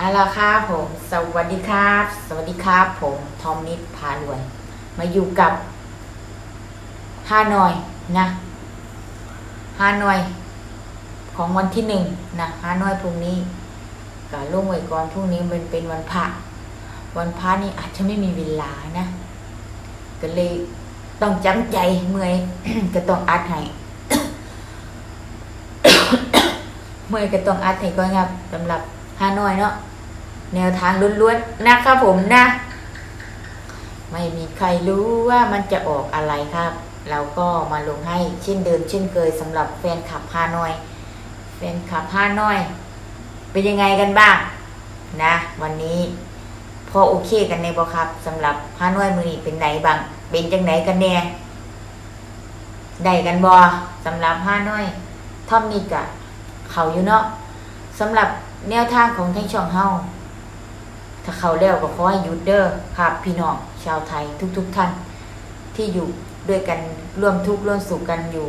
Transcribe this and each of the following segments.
เอาละครับผม สวัสดีครับ สวัสดีครับ ผมทอมนิดพารวย มาอยู่กับฮานอยนะฮานอย ของวันที่หนึ่งนะฮานอยพรุ่งนี้ก็ลงไว้ก่อนพรุ่งนี้มันเป็นวันพระวันพระนี่อาจจะไม่มีเวลานะ ก็เลยต้องจำใจเมื่อยก็ต้องอัดให้เมื่อยก็ต้องอัดให้ก่อนครับสำหรับฮานอยเนาะ แนวทางล้วนๆนะครับผมนะ ไม่มีใครรู้ว่ามันจะออกอะไรครับเราก็มาลงให้เช่นเดิมเช่นเคยสำหรับแฟนคลับฮานอยแฟนคลับฮานอย เป็นยังไงกันบ้างนะ วันนี้พอโอเคกันในบ่ครับสำหรับฮานอยมือนี้เป็นไหนบ้างเป็นจังไหนกันแน่ได้กันบอสำหรับฮานอยท่อมนี่กะเขาอยู่เนาะสำหรับแนวทางของทั้งช่องเฮา ถ้าเขาแล้วก็ขอให้หยุดเด้อครับพี่น้องชาวไทยทุกๆทท่าน ที่อยู่ด้วยกันร่วมทุกข์ร่วมสุขกันอยู่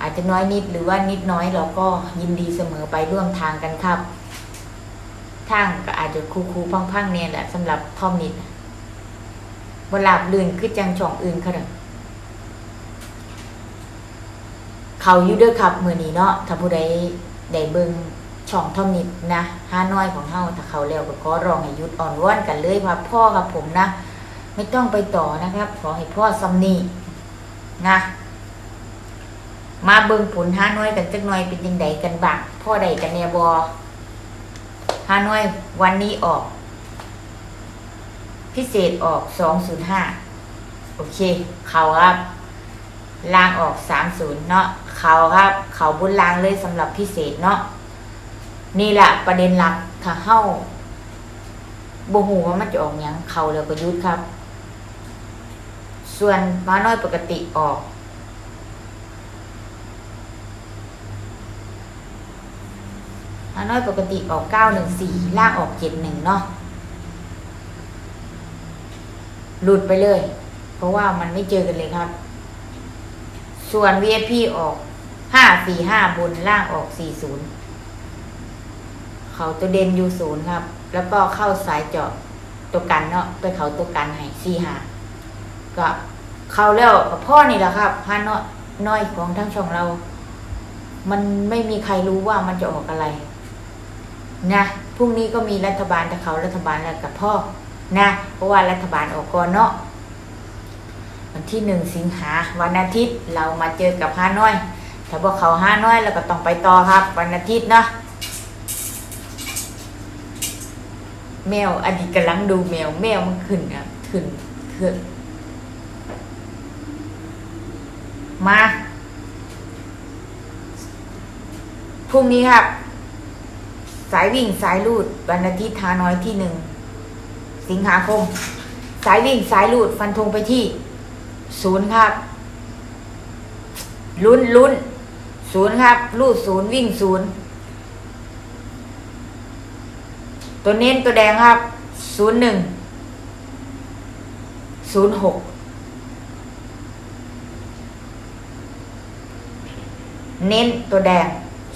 อาจจะน้อยนิดหรือว่านิดน้อยเราก็ยินดีเสมอไปร่วมทางกันครับทางก็อาจจะคูคูๆพังๆเนี่ยแหละสำหรับทอมนิดบลาบลื่นคือจังช่องอื่นเขาเด้อเขาอยู่เด้อครับมือนี้เนาะถ้าผู้ใดได้เบิ่ง ช่องทอมนิดนะห้าน้อยของเฮาถ้าเขาแล้วก็ขอร้องให้หยุดอ่อนว่อนกันเลยว่าพ่อกับผมนะ ไม่ต้องไปต่อนะครับ ขอให้พ่อซัมนีนะมาเบิ่งผลห้าน้อยกันจักหน่อยเป็นยังไงกันบ้างพ่อใดกันแนบอห้าน้อยวันนี้ออก พิเศษออกสองศูนย์ห้าโอเค เขาครับล่างออกสามศูนย์เนาะเขาครับ เขาบนล่างเลยสำหรับพิเศษเนาะ นี่แหละประเด็นหลักถ้าเข้าโบหูว่ามันจะออกหยังเขาแล้วก็ยุดครับ ส่วนม้าน้อยปกติออก ม้าน้อยปกติออกเก้าหนึ่งสี่ล่างออกเจ็ดหนึ่งเนาะหลุดไปเลย เพราะว่ามันไม่เจอกันเลยครับ ส่วน VIP ออกห้าสี่ห้าบนล่างออกสี่ศูนย์ เขาตัวเด่นอยู่ศูนย์ครับ แล้วก็เข้าสายเจาะตัวกันเนาะไปเขาตัวกันให้สี่หาก็เข้าแล้วพ่อนี่แหละครับพาน้อยน้อยของทั้งช่องเรา มันไม่มีใครรู้ว่ามันจะออกอะไร นะพรุ่งนี้ก็มีรัฐบาลแต่เขารัฐบาลแล้วกับพ่อนะเพราะว่ารัฐบาลออกก่อนเนาะวันที่หนึ่งสิงหาวันอาทิตย์เรามาเจอกับห้าน้อย ถ้าบอกเขาห้าน้อยเราก็ต้องไปต่อครับ วันอาทิตย์เนาะ แมวอดีตกำลังดูแมว แมวมันขึ้นอะขึ้นขึ้นมาพรุ่งนี้ครับ สายวิ่งสายลูดวันอาทิตย์ทาน้อยที่หนึ่ง สิงหาคม สายวิ่งสายลูดฟันธงไปที่ศูนย์ครับ ลุ้นลุ้นศูนย์ครับ ลูดศูนย์วิ่งศูนย์ ตัวเน้นตัวแดงครับศูนย์หนึ่งศูนย์หกเน้นตัวแดง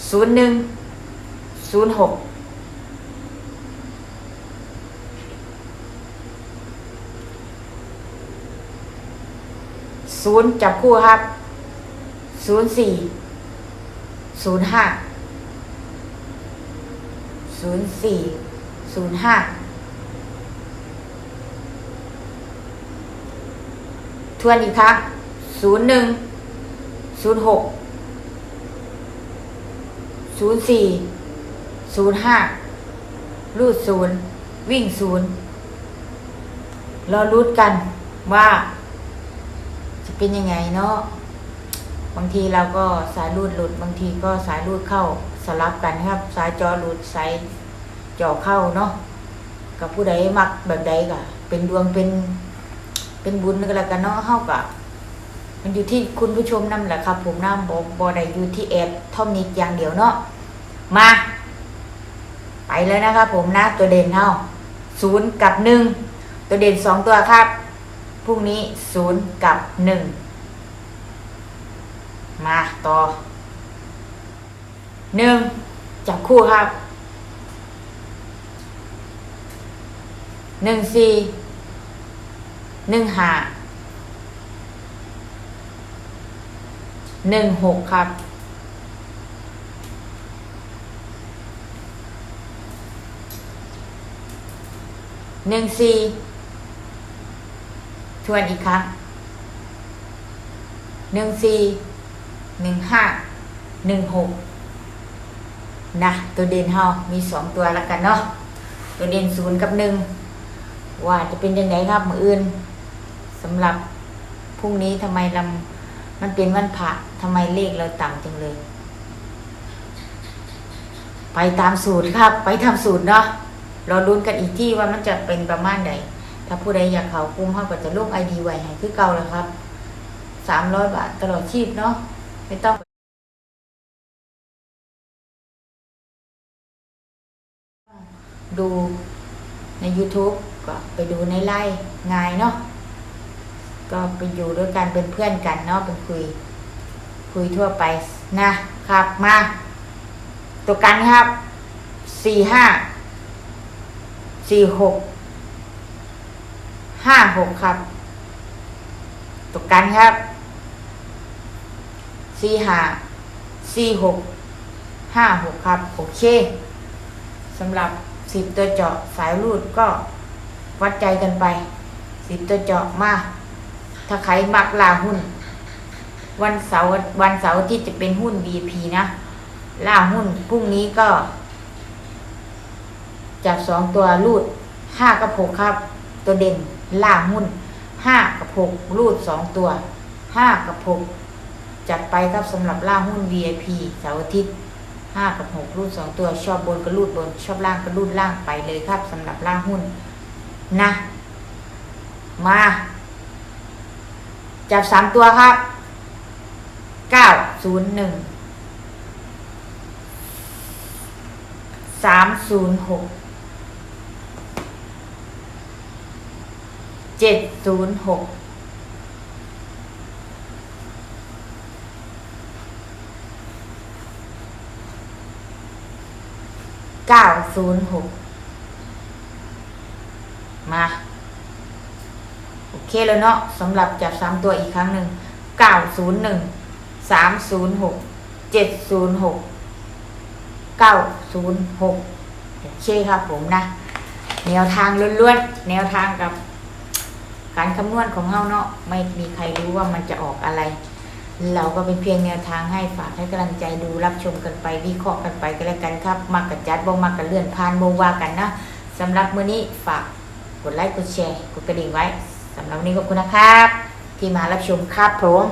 ศูนย์หนึ่งศูนย์หกศูนย์จับคู่ครับศูนย์สี่ศูนย์ห้าศูนย์สี่ ศูนย์ห้าทวนอีกครั้งศูนย์หนึ่งศูนย์หกศูนย์สี่ศูนย์ห้ารูดศูนย์วิ่งศูนย์รอรุดกันว่า จะเป็นยังไงเนาะบางทีเราก็สายรูดหลุด บางทีก็สายรูดเข้าสลับกันครับ สายจอหลุดสาย จอเข้าเนาะกับผู้ใดมักแบบใดก็เป็นดวงเป็นเป็นบุญก็แล้วกันเนาะเฮาก็มันอยู่ที่คุณผู้ชมนั่นแหละครับ ผมน้ำบอกบอได้อยู่ที่แอดท่อมนิดอย่างเดียวเนาะมา ไปเลยนะครับผมนะตัวเด่นเท่าศูนย์กับหนึ่งตัวเด่นสองตัวครับพรุ่งนี้ศูนย์กับหนึ่งมาต่อหนึ่งจับคู่ครับ หนึ่งสี่หนึ่งห้าหนึ่งหกครับ หนึ่งสี่ทวนอีกครั้งหนึ่งสี่หนึ่งห้าหนึ่งหกนะตัวเด่นเฮามีสองตัวแล้วกันเนาะตัวเด่นศูนย์กับหนึ่ง ว่าจะเป็นยังไงครับมืออื่นสำหรับพรุ่งนี้ทำไมลำมันเป็นวันพระทำไมเลขเราต่ำจังเลย ไปตามสูตรครับ ไปทำสูตรเนาะเราลุ้นกันอีกที่ว่ามันจะเป็นประมาณไหนถ้าผู้ใดอยากเขากุ้มเขาก็จะลงไอดีไว้ให้คือเก่าเลยครับสามร้อยบาทตลอดชีพเนาะไม่ต้องดู YouTube ก็ไปดูในไลน์งายเนาะก็ไปอยู่ด้วยกันเป็นเพื่อนกันเนาะเป็นคุย คุยทั่วไปนะครับมาตัวกันครับสี่ห้าสี่หกห้าหกครับตกกันครับสี่ห้าสี่หกห้าหกครับ โอเคสำหรับ สิบตัวเจาะสายรูดก็วัดใจกันไป สิบตัวเจาะมา ถ้าใครมักลาหุ้น วันเสาร์วันเสาร์ที่จะเป็นหุ้น VIP นะล่าหุ้นพรุ่งนี้ก็ จับสองตัวรูดห้ากับหกครับ ตัวเด่นล่าหุ้นห้ากับหกรูดสองตัวห้ากับหกจัดไปครับสำหรับล่าหุ้น VIP เสาร์อาทิตย์ ห้ากับหกรูดสองตัวชอบบนก็รูดบน ชอบล่างก็รูดล่างไปเลยครับสำหรับล่างหุ้นนะมาจับสามตัวครับเก้าศูนย์หนึ่งสามศูนย์หกเจ็ดศูนย์หก เก้าศูนย์หกมา โอเคแล้วเนาะสำหรับจับสามตัวอีกครั้งหนึ่งเก้าศูนย์หนึ่งสามศูนย์หกเจ็ดศูนย์หกเก้าศูนย์หกโอเคครับผมนะ แนวทางล้วนๆ แนวทางกับ การคำนวณของเฮาเนาะไม่มีใครรู้ว่ามันจะออกอะไร เราก็เป็นเพียงแนวทางให้ฝากให้กำลังใจดูรับชมกันไปวิเคราะห์กันไปก็แล้วกันครับมักกับจัดบ่มักกับเลื่อนผ่านบ่ว่ากันนะสำหรับมื้อนี้ฝากกดไลค์กดแชร์กดกระดิ่งไว้สำหรับวันนี้ขอบคุณนะครับ ที่มารับชมครับผม